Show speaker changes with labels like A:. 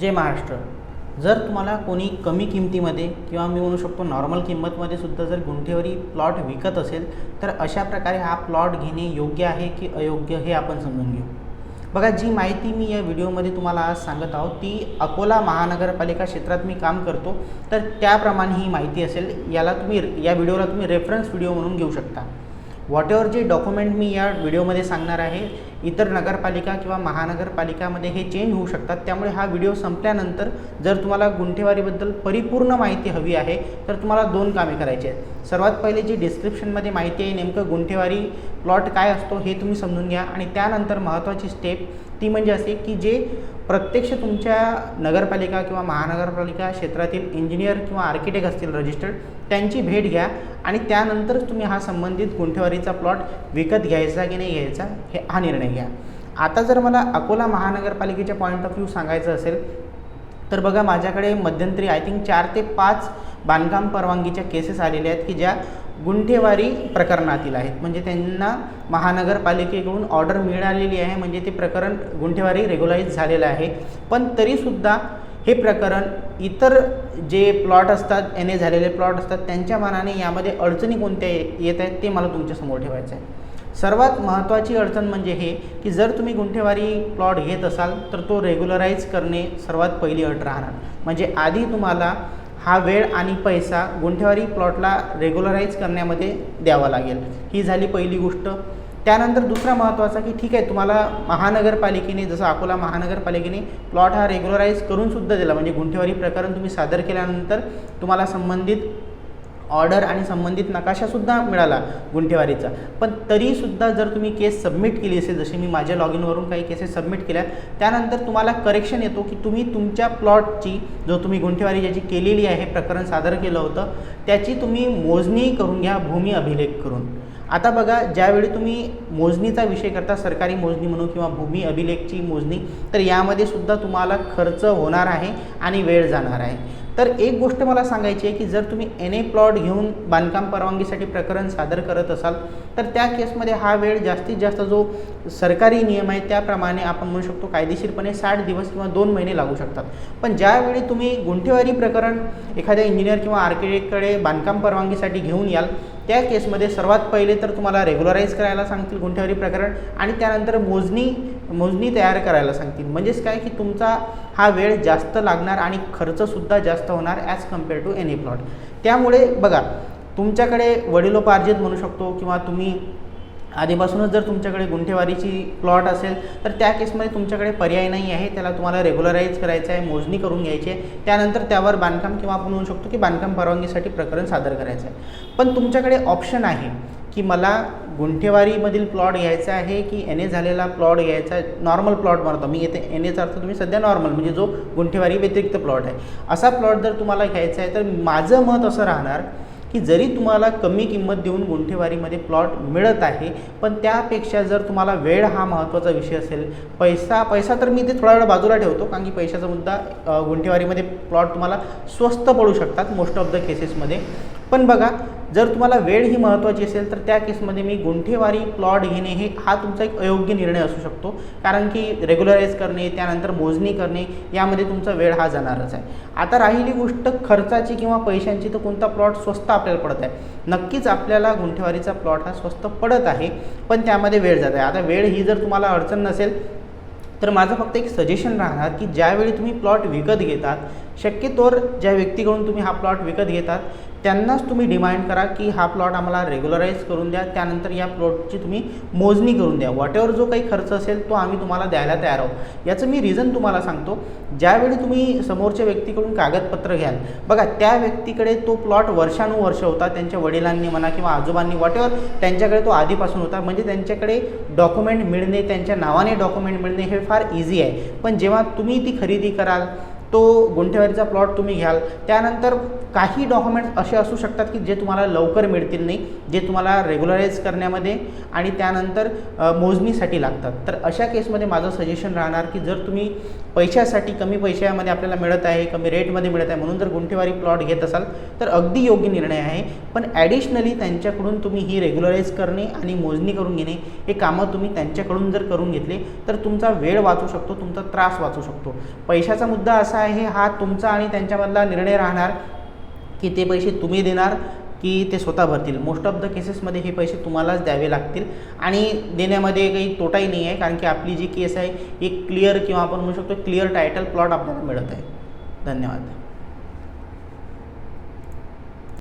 A: जय महाराष्ट्र. जर तुम्हाला कोणी कमी किमतीमध्ये किंवा मी म्हणू शकतो नॉर्मल किंमतमध्ये सुद्धा जर गुंठेवरी प्लॉट विकत असेल तर अशा प्रकारे हा प्लॉट घेणे योग्य आहे की अयोग्य हे आपण समजून घेऊ. बघा जी माहिती मी या व्हिडिओमध्ये तुम्हाला आज सांगत आहोत ती अकोला महानगरपालिका क्षेत्रात मी काम करतो तर त्याप्रमाणे ही माहिती असेल याला तुम्ही या व्हिडिओला तुम्ही रेफरन्स व्हिडिओ म्हणून घेऊ शकता. व्हॉट एवर जे डॉक्युमेंट मी या व्हिडिओमध्ये सांगणार आहे इतर नगरपालिका किंवा महानगरपालिकामध्ये हे चेंज होऊ शकतात. त्यामुळे हा व्हिडिओ संपल्यानंतर जर तुम्हाला गुंठेवारीबद्दल परिपूर्ण माहिती हवी आहे तर तुम्हाला दोन कामे करायची आहेत. सर्वात पहिले जी डिस्क्रिप्शनमध्ये माहिती आहे नेमकं गुंठेवारी प्लॉट काय असतो हे तुम्ही समजून घ्या. आणि त्यानंतर महत्त्वाची स्टेप ती म्हणजे असे की जे प्रत्यक्ष तुमच्या नगरपालिका किंवा महानगरपालिका क्षेत्रातील इंजिनियर किंवा आर्किटेक्ट असतील रजिस्टर्ड त्यांची भेट घ्या आणि त्यानंतरच तुम्ही हा संबंधित गुंठेवारीचा प्लॉट विकत घ्यायचा की नाही घ्यायचा हे हा निर्णय घ्या. आता जर मला अकोला महानगरपालिकेच्या पॉईंट ऑफ व्ह्यू सांगायचं असेल तर बघा माझ्याकडे मध्यंतरी आय थिंक चार ते पाच बांधकाम परवानगीच्या केसेस आलेल्या आहेत की ज्या गुंठेवारी प्रकरणातील आहेत. म्हणजे त्यांना महानगरपालिकेकडून ऑर्डर मिळालेली आहे म्हणजे ते प्रकरण गुंठेवारी रेग्युलाइज झालेलं आहे. पण तरीसुद्धा हे प्रकरण इतर जे प्लॉट असतात एन ए झालेले प्लॉट असतात त्यांच्या मानाने यामध्ये अडचणी कोणत्या येत आहेत ते मला तुमच्यासमोर ठेवायचं आहे सर्वात महत्त्वाची अडचण म्हणजे हे की जर तुम्ही गुंठेवारी प्लॉट घेत असाल तर तो रेग्युलराईज करणे सर्वात पहिली अट राहणार. म्हणजे आधी तुम्हाला हा वेळ आणि पैसा गुंठेवारी प्लॉटला रेग्युलराईज करण्यामध्ये द्यावा लागेल. ही झाली पहिली गोष्ट. त्यानंतर दुसरा महत्त्वाचा की ठीक आहे तुम्हाला महानगरपालिकेने जसं अकोला महानगरपालिकेने प्लॉट हा रेग्युलराईज करूनसुद्धा दिला. म्हणजे गुंठेवारी प्रकरण तुम्ही सादर केल्यानंतर तुम्हाला संबंधित ऑर्डर आणि संबंधित नकाशासुद्धा मिळाला गुंठेवारीचा. पण तरीसुद्धा जर तुम्ही केस सबमिट केली असेल जशी मी माझ्या लॉग इनवरून काही केसेस सबमिट केल्या त्यानंतर तुम्हाला करेक्शन येतो की तुम्ही तुमच्या प्लॉटची जो तुम्ही गुंठेवारी ज्याची केलेली आहे प्रकरण सादर केलं होतं त्याची तुम्ही मोजणी करून घ्या भूमी अभिलेख करून. आता बघा ज्यावेळी तुम्ही मोजणीचा विषय करता सरकारी मोजणी म्हणून किंवा भूमी अभिलेखची मोजणी तर यामध्ये सुद्धा तुम्हाला खर्च होणार आहे आणि वेळ जाणार आहे. तर एक गोष्ट मला सांगायची आहे की जर तुम्ही एन ए प्लॉट घेऊन बांधकाम परवानगीसाठी प्रकरण सादर करत असाल तर त्या केसमध्ये हा वेळ जास्तीत जास्त जो सरकारी नियम आहे त्याप्रमाणे आपण म्हणू शकतो कायदेशीरपणे साठ दिवस किंवा दोन महिने लागू शकतात. पण ज्यावेळी तुम्ही गुंठेवारी प्रकरण एखाद्या इंजिनियर किंवा आर्किटेक्टकडे बांधकाम परवानगीसाठी घेऊन याल त्या केसमध्ये सर्वात पहिले तर तुम्हाला रेग्युलराईज करायला सांगतील गुंठेवारी प्रकरण आणि त्यानंतर मोजणी मोजणी तयार करायला सांगतील. म्हणजेच काय की तुमचा हा वेळ जास्त लागणार आणि खर्चसुद्धा जास्त होणार as compared to any plot त्यामुळे बघा तुमच्याकडे वडिलोपार्जित म्हणू शकतो किंवा तुम्ही आधीपासूनच जर तुमच्याकडे गुंठेवारीची प्लॉट असेल तर त्या केसमध्ये तुमच्याकडे पर्याय नाही आहे. त्याला तुम्हाला रेग्युलराईज करायचं आहे मोजणी करून घ्यायची आहे. त्यानंतर त्यावर बांधकाम किंवा आपण म्हणू शकतो की बांधकाम परवानगीसाठी प्रकरण सादर करायचं आहे. पण तुमच्याकडे ऑप्शन आहे की मला गुंठेवारीमधील प्लॉट घ्यायचा आहे की एन ए झालेला प्लॉट घ्यायचा नॉर्मल प्लॉट मारतो. मी येते एन एचा अर्थ तुम्ही सध्या नॉर्मल म्हणजे जो गुंठेवारी व्यतिरिक्त प्लॉट आहे. असा प्लॉट जर तुम्हाला घ्यायचा आहे तर माझं मत असं राहणार की जरी तुम्हाला कमी किंमत देऊन गुंठेवारीमध्ये प्लॉट मिळत आहे पण त्यापेक्षा जर तुम्हाला वेळ हा महत्त्वाचा विषय असेल पैसा पैसा तर मी ते थोडा वेळ बाजूला ठेवतो कारण की पैशाचा मुद्दा गुंठेवारीमध्ये प्लॉट तुम्हाला स्वस्त पडू शकतात मोस्ट ऑफ द केसेसमध्ये पण बघा जर तुम्हाला वेळ ही महत्त्वाची असेल तर त्या केसमध्ये मी गुंठेवारी प्लॉट घेणे हे हा तुमचा एक अयोग्य निर्णय असू शकतो. कारण की रेग्युलराईज करणे त्यानंतर मोजणी करणे यामध्ये तुमचा वेळ हा जाणारच आहे. आता राहिली गोष्ट खर्चाची किंवा पैशांची तर कोणता प्लॉट स्वस्त आपल्याला पडत आहे? नक्कीच आपल्याला गुंठेवारीचा प्लॉट हा स्वस्त पडत आहे पण त्यामध्ये वेळ जात आहे. आता वेळ ही जर तुम्हाला अडचण नसेल तर माझं फक्त एक सजेशन राहणार की ज्यावेळी तुम्ही प्लॉट विकत घेतात शक्यतोवर ज्या व्यक्तीकडून तुम्ही हा प्लॉट विकत घेतात त्यांनाच तुम्ही डिमांड करा की हा प्लॉट आम्हाला रेग्युलराईज करून द्या. त्यानंतर या प्लॉटची तुम्ही मोजणी करून द्या. वॉटेवर जो काही खर्च असेल तो आम्ही तुम्हाला द्यायला तयार आहोत. याचं मी रिझन तुम्हाला सांगतो. ज्यावेळी तुम्ही समोरच्या व्यक्तीकडून कागदपत्र घ्याल बघा त्या व्यक्तीकडे तो प्लॉट वर्षानुवर्ष होता. त्यांच्या वडिलांनी म्हणा किंवा आजोबांनी वॉटेवर त्यांच्याकडे तो आधीपासून होता. म्हणजे त्यांच्याकडे डॉक्युमेंट मिळणे त्यांच्या नावाने डॉक्युमेंट मिळणे हे फार इझी आहे. पण जेव्हा तुम्ही ती खरेदी कराल तो गुंठेवारीचा प्लॉट तुम्ही घ्याल. त्यानंतर काही डॉक्युमेंट्स असे असू शकतात की जे तुम्हाला लवकर मिळतील नाही जे तुम्हाला रेग्युलराईज करण्यामध्ये आणि त्यानंतर मोजणीसाठी लागतात. तर अशा केसमध्ये माझं सजेशन राहणार की जर तुम्ही पैशासाठी कमी पैशामध्ये आपल्याला मिळत आहे कमी रेटमध्ये मिळत आहे म्हणून जर गुंठेवारी प्लॉट घेत असाल तर अगदी योग्य निर्णय आहे. पण ॲडिशनली त्यांच्याकडून तुम्ही ही रेग्युलराईज करणे आणि मोजणी करून घेणे हे कामं तुम्ही त्यांच्याकडून जर करून घेतले तर तुमचा वेळ वाचू शकतो तुमचा त्रास वाचू शकतो. पैशाचा मुद्दा असा आहे हा तुमचा आणि त्यांच्यामधला निर्णय राहणार. की ते पैसे तुम्ही देणार की ते स्वतः भरतील. मोस्ट ऑफ द केसेसमध्ये हे पैसे तुम्हालाच द्यावे लागतील. आणि देण्यामध्ये काही तोटाही नाही आहे कारण की आपली जी केस आहे एक क्लिअर किंवा आपण म्हणू शकतो क्लिअर टायटल प्लॉट आपल्याला मिळत आहे. धन्यवाद.